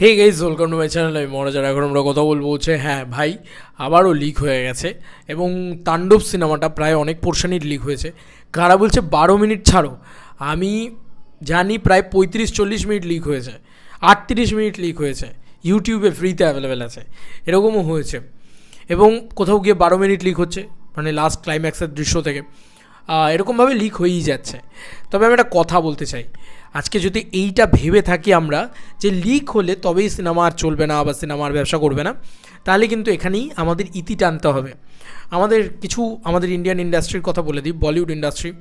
Hey guys welcome to my channel আমি মহারাজার এখন আমরা কথা বলব হচ্ছে হ্যাঁ ভাই, আবারও লিক হয়ে গেছে এবং তাণ্ডব সিনেমাটা প্রায় অনেক পোর্শনই লিক হয়েছে। কারা বলছে বারো মিনিট ছাড়ো? আমি জানি প্রায় পঁয়ত্রিশ চল্লিশ মিনিট লিক হয়েছে, আটত্রিশ মিনিট লিক হয়েছে, ইউটিউবে ফ্রিতে অ্যাভেলেবেল আছে, এরকমও হয়েছে। এবং কোথাও গিয়ে বারো মিনিট লিক হচ্ছে মানে লাস্ট ক্লাইম্যাক্সের দৃশ্য থেকে। এরকমভাবে লিক হয়েই যাচ্ছে। তবে আমি একটা কথা বলতে চাই। আজকে যদি এইটা ভেবে থাকি আমরা যে লিক হলে তবেই সিনেমা আর চলবে না বা সিনেমা আর ব্যবসা করবে না, তাহলে কিন্তু এখানেই আমাদের ইতি টানতে হবে। আমাদের কিছু, আমাদের ইন্ডিয়ান ইন্ডাস্ট্রির কথা বলে দিই বলিউড ইন্ডাস্ট্রি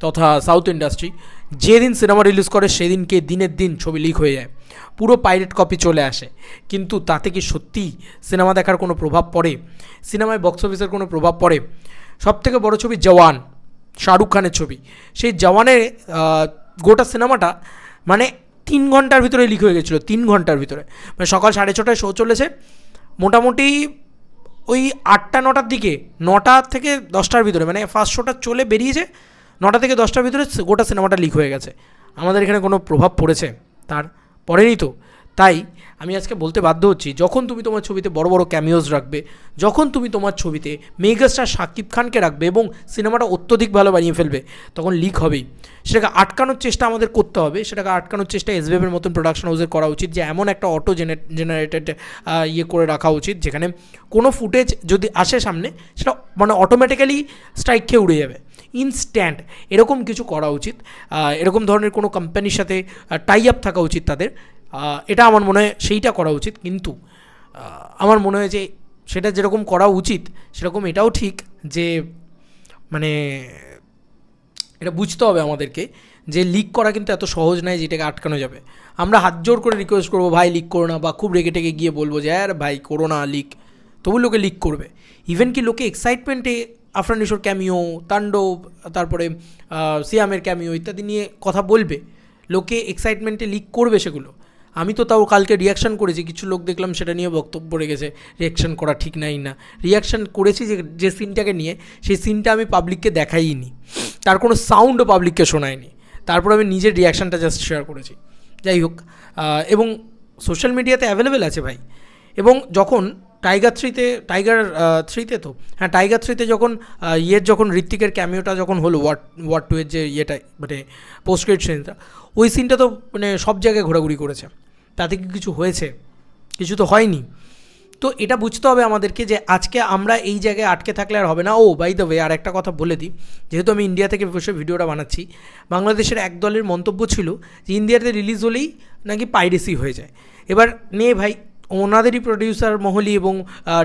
তথা সাউথ ইন্ডাস্ট্রি যেদিন সিনেমা রিলিজ করে সেদিনকে দিনের দিন ছবি লিক হয়ে যায়। পুরো পাইরেট কপি চলে আসে। কিন্তু তাতে কি সত্যিই সিনেমা দেখার কোনো প্রভাব পড়ে? সিনেমায় বক্স অফিসের কোনো প্রভাব পড়ে? সবথেকে বড় ছবি জওয়ান। শাহরুখ খানের ছবি। সেই জওয়ানের গোটা সিনেমাটা মানে তিন ঘণ্টার ভিতরে লিক হয়ে গেছিল, তিন ঘণ্টার ভিতরে। মানে সকাল সাড়ে ছটায় শো চলেছে। মোটামুটি ওই আটটা, নটার দিকে, নটা থেকে দশটার ভিতরে মানে ফার্স্ট শোটা চলে বেরিয়েছে, নটা থেকে দশটার ভিতরে গোটা সিনেমাটা লিক হয়ে গেছে। আমাদের এখানে কোনো প্রভাব পড়েছে, তার পড়েনি তো। তাই আমি আজকে বলতে বাধ্য হচ্ছি, যখন তুমি তোমার ছবিতে বড় বড় ক্যামিওজ রাখবে, যখন তুমি তোমার ছবিতে মেগাস্টার শাকিব খানকে রাখবে এবং সিনেমাটা অত্যধিক ভালো বানিয়ে ফেলবে, তখন লিক হবেই। সেটাকে আটকানোর চেষ্টা আমাদের করতে হবে, সেটাকে আটকানোর চেষ্টা এসবিএমের মতন প্রোডাকশন হাউসের করা উচিত, যে এমন একটা অটো জেনারেটেড ইয়ে করে রাখা উচিত, যেখানে কোনো ফুটেজ যদি আসে সামনে, সেটা মানে অটোমেটিক্যালি স্ট্রাইক খেয়ে উড়ে যাবে। ইনস্ট্যান্ট এরকম কিছু করা উচিত এরকম ধরনের কোনো কোম্পানির সাথে টাই আপ থাকা উচিত তাদের এটা আমার মনে হয় সেইটা করা উচিত, কিন্তু আমার মনে হয় যে সেটা যেরকম করা উচিত, সেরকম এটাও ঠিক যে মানে এটা বুঝতে হবে আমাদেরকে যে লিক করা কিন্তু এত সহজ নয় যেটাকে আটকানো যাবে। আমরা হাত জোর করে রিকোয়েস্ট করব, ভাই লিক করো না, বা খুব রেগে টেগে গিয়ে বলব যে আর ভাই, করো না লিক তবু লোকে লিক করবে। ইভেন কি লোকে এক্সাইটমেন্টে আফরান ক্যামিও তাণ্ডব তারপরে সিয়ামের ক্যামিও ইত্যাদি নিয়ে কথা বলবে, লোকে এক্সাইটমেন্টে লিক করবে সেগুলো। আমি তো তাও কালকে রিয়াকশান করেছি, কিছু লোক দেখলাম সেটা নিয়ে বক্তব্য রেখেছে রিয়াকশান করা ঠিক নাই না। রিয়াকশান করেছি যে যে সিনটাকে নিয়ে, সেই সিনটা আমি পাবলিককে দেখাইনি। তার কোনো সাউন্ডও পাবলিককে শোনায়নি। তারপর আমি নিজের রিয়াকশানটা জাস্ট শেয়ার করেছি। যাই হোক এবং সোশ্যাল মিডিয়াতে অ্যাভেলেবেল আছে ভাই। এবং যখন টাইগার থ্রিতে টাইগার থ্রিতে তো হ্যাঁ টাইগার থ্রিতে যখন ইয়ের যখন ঋত্বিকের ক্যামিওটা যখন হলো ওয়াট ওয়াট টু এর যে ইয়েটা মানে পোস্ট ক্রেডিট সিনটা ওই সিনটা তো মানে সব জায়গায় ঘোরাঘুরি করেছে। তাতে কি কিছু হয়েছে, কিছু তো হয়নি। তো এটা বুঝতে হবে আমাদেরকে যে আজকে আমরা এই জায়গায় আটকে থাকলে আর হবে না। ও বাই দ্য ওয়ে আর একটা কথা বলে দিই। যেহেতু আমি ইন্ডিয়া থেকে বসে ভিডিওটা বানাচ্ছি, বাংলাদেশের এক দলের মন্তব্য ছিল যে ইন্ডিয়াতে রিলিজ হলেই নাকি পাইরেসি হয়ে যায়। এবার নে ভাই, ওনাদেরই প্রডিউসার মহলি এবং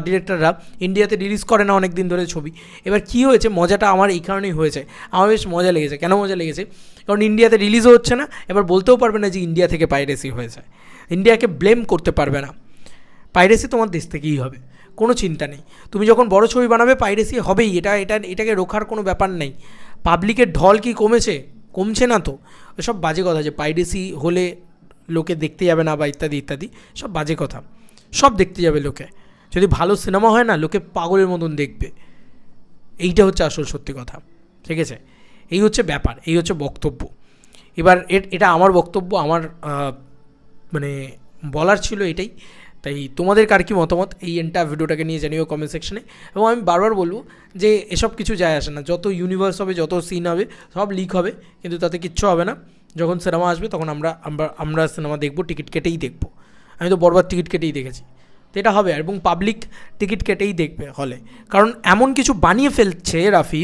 ডিরেক্টররা ইন্ডিয়াতে রিলিজ করে না অনেক দিন ধরে ছবি। এবার কী হয়েছে? মজাটা আমার এই কারণেই হয়েছে। আমার বেশ মজা লেগেছে। কেন মজা লেগেছে? কারণ ইন্ডিয়াতে রিলিজও হচ্ছে না। এবার বলতেও পারবে না যে ইন্ডিয়া থেকে পাইরেসি হয়েছে। ইন্ডিয়াকে ব্লেম করতে পারবে না। পাইরেসি তোমার দেশ থেকেই হবে, কোনো চিন্তা নেই। তুমি যখন বড় ছবি বানাবে, পাইরেসি হবেই, এটা এটা, এটাকে রোখার কোনো ব্যাপার নেই। পাবলিকের ঢল কি কমেছে? কমছে না তো। সব বাজে কথা যে পাইরেসি হলে লোকে দেখতে যাবে না বা ইত্যাদি ইত্যাদি, সব বাজে কথা। সব দেখতে যাবে লোকে। যদি ভালো সিনেমা হয় না, লোকে পাগলের মতন দেখবে। এইটা হচ্ছে আসল সত্যি কথা, ঠিক আছে? এই হচ্ছে ব্যাপার, এই হচ্ছে বক্তব্য। এবার এটা আমার বক্তব্য, আমার মানে বলার ছিল এটাই। তাই তোমাদের কার কি মতামত? এই এন্টার ভিডিওটাকে নিয়ে জানিও কমেন্ট সেকশনে এবং আমি বারবার বলব যে এসব কিছু যায় আসে না। যত ইউনিভার্স হবে, যত সিন হবে, সব লিক হবে। কিন্তু তাতে কিচ্ছু হবে না। যখন সিনেমা আসবে, তখন আমরা আমরা আমরা সিনেমা দেখব টিকিট কেটেই দেখব। আমি তো বরবার টিকিট কেটেই দেখেছি। তো এটা হবে। এবং পাবলিক টিকিট কেটেই দেখবে হলে কারণ এমন কিছু বানিয়ে ফেলছে রাফি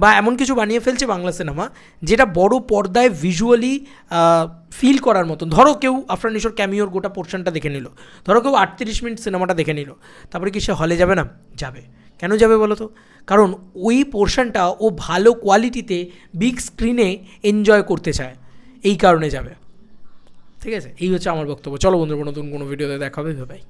বা এমন কিছু বানিয়ে ফেলছে বাংলা সিনেমা, যেটা বড় পর্দায় ভিজুয়ালি ফিল করার মতন। ধরো কেউ, আফরান নিশোর ক্যামিওর গোটা পোর্শনটা দেখে নিল। ধরো কেউ আটত্রিশ মিনিট সিনেমাটা দেখে নিল। তারপরে কি সে হলে যাবে? না, যাবে। কেন যাবে বলো তো? কারণ ওই পোর্শনটা ও ভালো কোয়ালিটিতে বিগ স্ক্রিনে এনজয় করতে চায়। এই কারণে যাবে। ঠিক আছে? এই হচ্ছে আমার বক্তব্য। চলো বন্ধুরা, নতুন কোনো ভিডিওতে দেখা হবে। বাই